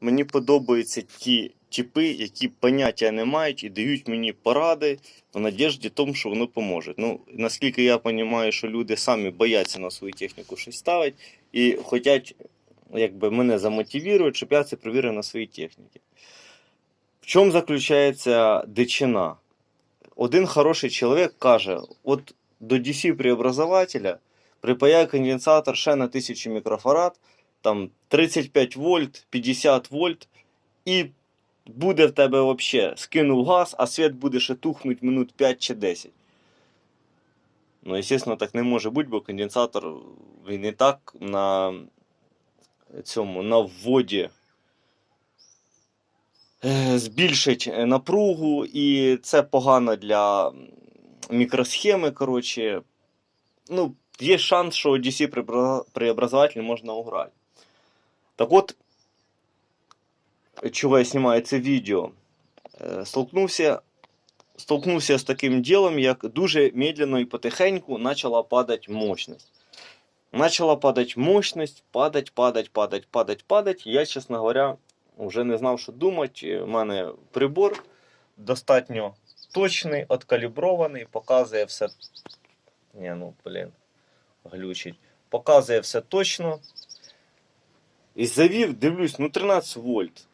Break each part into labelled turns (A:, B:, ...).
A: Мені подобаються ті типи, які поняття не мають і дають мені поради в надіжді тому, що воно поможе. Ну, наскільки я розумію, що люди самі бояться на свою техніку щось ставити і хочуть якби, мене замотивують, щоб я це перевірив на своїй техніці. В чому заключається дичина? Один хороший чоловік каже: от до DC преобразователя припаяй конденсатор ще на 1000 мікрофарад, там 35 вольт, 50 вольт, і буде в тебе вообще скинув газ, а світ буде ще тухнуть минут 5 чи 10. Ну, звісно, так не може бути, бо конденсатор він і так на цьому на вводі е, збільшить напругу, і це погано для мікросхеми. Коротше, ну, є шанс, що DC преобразователь можна уграти. Так от, чого я знімаю це відео, Е, столкнувся, столкнувся з таким ділом, як дуже медленно і потихеньку почала падати мощність. Начала падать мощность, падать, падать, падать, падать, падать. Я, чесно говоря, вже не знав, що думати. У мене прибор достатньо точний, откалібрований, показує все. Ні, ну, блін, глючить. Показує все точно. І завів, дивлюсь, ну 13 вольт.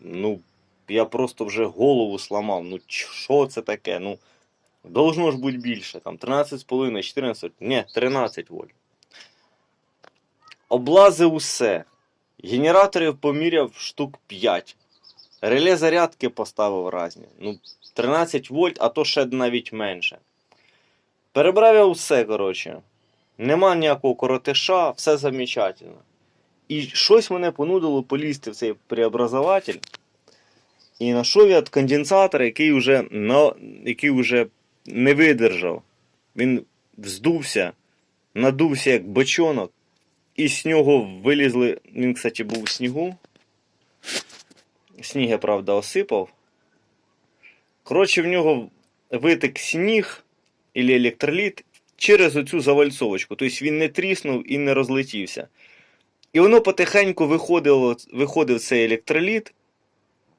A: Ну, я просто вже голову сламав. Ну, що це таке? Ну, должно ж бути більше. Там 13,5, 14, ні, 13 вольт. Облазив усе. Генераторів поміряв штук 5. Реле зарядки поставив різні. Ну, 13 вольт, а то ще навіть менше. Перебрав я усе, коротше. Нема ніякого коротиша, все замечательно. І щось мене понудило полізти в цей преобразователь. І знайшов я конденсатор, який вже, на, який вже не видержав. Він вздувся, надувся як бочонок, і з нього вилізли. Він, кстати, був у снігу. Сніг я, правда, осипав. Коротше, в нього витек сніг або електроліт через оцю завальцовочку. Тобто він не тріснув і не розлетівся. І воно потихеньку виходило, виходив цей електроліт,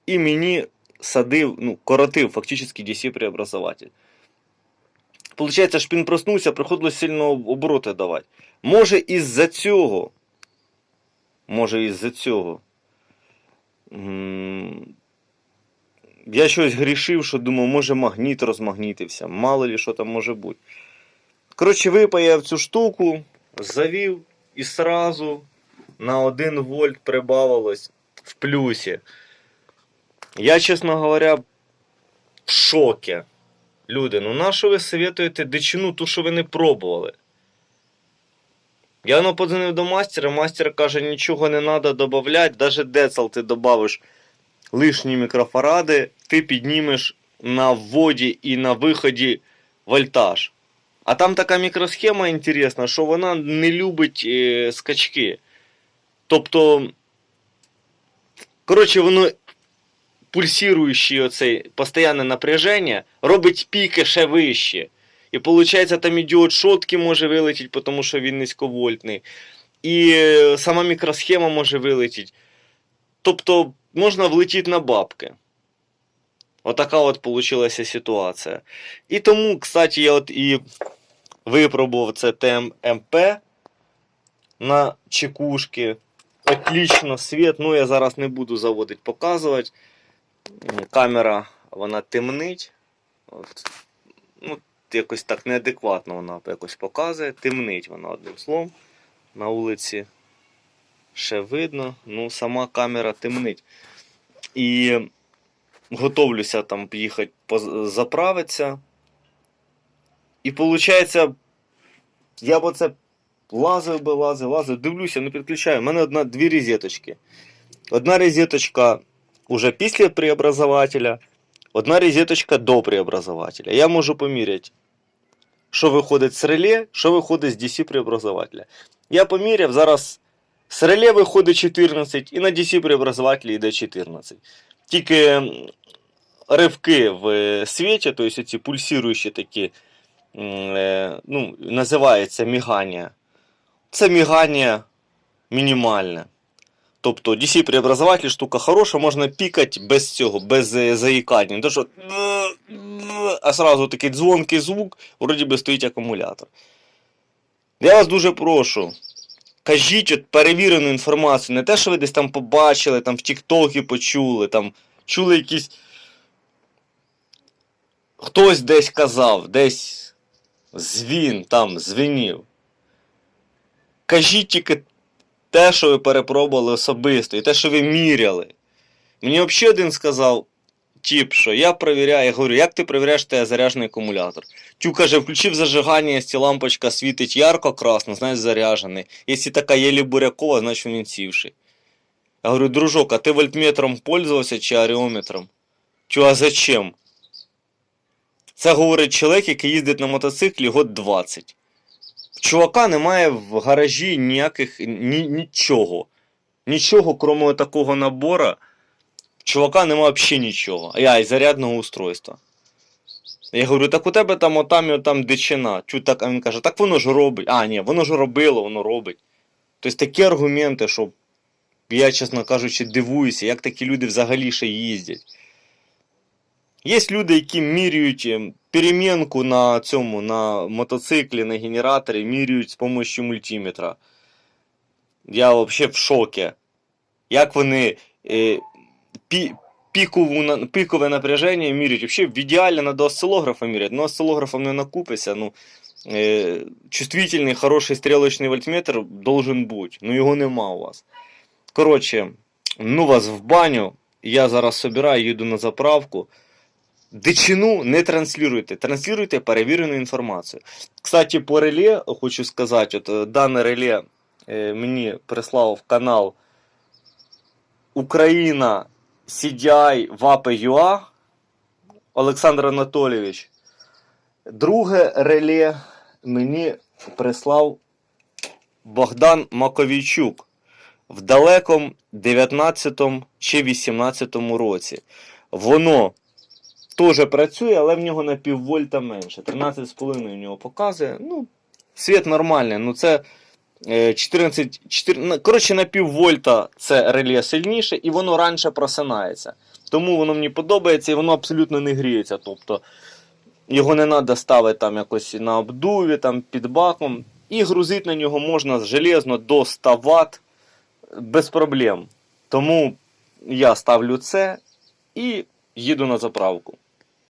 A: і мені садив, ну, коротив фактично DC преобразователь. Получається, шпін проснувся, приходилось сильно обороти давати. Може, із-за цього. Може, із-за цього. Я щось грішив, що думав, може магніт розмагнітився. Мало ли що там може бути. Коротше, випаяв цю штуку, завів і сразу на 1 вольт прибавилось в плюсі. Я, чесно говоря, в шокі. Люди, ну на що ви советуєте дичину, ту, що ви не пробували? Я ну, подзвонив до мастера, мастер каже, нічого не треба додавати, навіть децл ти додавиш лишні мікрофаради, ти піднімеш на вводі і на виході вольтаж. А там така мікросхема інтересна, що вона не любить е, скачки. Тобто, коротше, воно пульсируючий оцей постійне напряження робить піки ще вище. І виходить, там і діод шотки може вилетіти, тому що він низьковольтний. І е, сама мікросхема може вилетіти. Тобто можна влетіти на бабки. Отака от получилася ситуація. І тому, кстати, я от і випробував це ТММП на чекушки. Отлично, світ. Ну, я зараз не буду заводити, показувати. Камера, вона темнить. Ну, якось так неадекватно вона якось показує. Темнить вона одним словом. На вулиці ще видно. Ну, сама камера темнить. І готовлюся там поїхати поз- заправитися. І виходить, я б оце лазив би, лазив, лазив, дивлюся, не підключаю. У мене одна, дві розеточки. Одна розеточка уже після преобразователя, одна розеточка до преобразователя. Я можу поміряти, що виходить з реле, що виходить з DC преобразователя. Я поміряв, зараз з реле виходить 14 і на DC преобразователі йде 14. Тільки ривки в е, світі, тобто ці пульсуючі такі, ну, називається мігання. Це мігання мінімальне. Тобто DC преобразователь штука хороша, можна пікати без цього, без е, заїкання. Що а сразу такий дзвонкий звук, вроді би стоїть акумулятор. Я вас дуже прошу. Кажіть от перевірену інформацію, не те, що ви десь там побачили, там в Тіктокі почули, там чули якісь. Хтось десь казав, десь звін там звенів. Кажіть тільки те, що ви перепробували особисто, і те, що ви міряли. Мені взагалі один сказав, тип, що я перевіряю, я говорю, як ти перевіряєш тебе заряджений акумулятор? Тю каже, включив зажигання, якщо лампочка світить ярко-красно, значить заряджений. Якщо така єлі бурякова, значить він сівший. Я говорю, дружок, а ти вольтметром пользувався чи аріометром? Чу, а зачем? Це говорить чоловік, який їздить на мотоциклі год 20. В чувака немає в гаражі ніяких ні, нічого. Нічого, крім такого набора. Чувака немає взагалі нічого. Я і зарядного устройства. Я говорю, так у тебе там отам і отам дичина. Чу так, а він каже, так воно ж робить. А, ні, воно ж робило, воно робить. Тобто такі аргументи, що я, чесно кажучи, дивуюся, як такі люди взагалі ще їздять. Є люди, які міряють ем, перемінку на цьому, на мотоциклі, на генераторі, міряють з допомогою мультиметра. Я взагалі в шокі. Як вони е, пі, пікову, пікове напряження міряють. Взагалі, в ідеалі треба осцилографа міряти, але осцилографом не накупися. Ну, е, чувствительний, хороший стрілочний вольтметр должен бути. Ну його нема у вас. Коротше, ну вас в баню. Я зараз собираю, їду на заправку. Дичину не транслюйте, транслюйте перевірену інформацію. Кстати, по реле хочу сказати, от е, дане реле е, мені прислав канал Україна CDI VAPE.UA Олександр Анатолійович. Друге реле мені прислав Богдан Маковійчук в далекому 19 чи 18 році. Воно теж працює, але в нього на піввольта менше. 13,5 у нього показує. Ну, світ нормальний. Ну це е, 14, 4, ну, коротше, на піввольта це реле сильніше, і воно раніше просинається. Тому воно мені подобається і воно абсолютно не гріється. Тобто його не треба ставити там якось на обдуві, там під баком. І грузити на нього можна железно до 100 Вт без проблем. Тому я ставлю це і їду на заправку.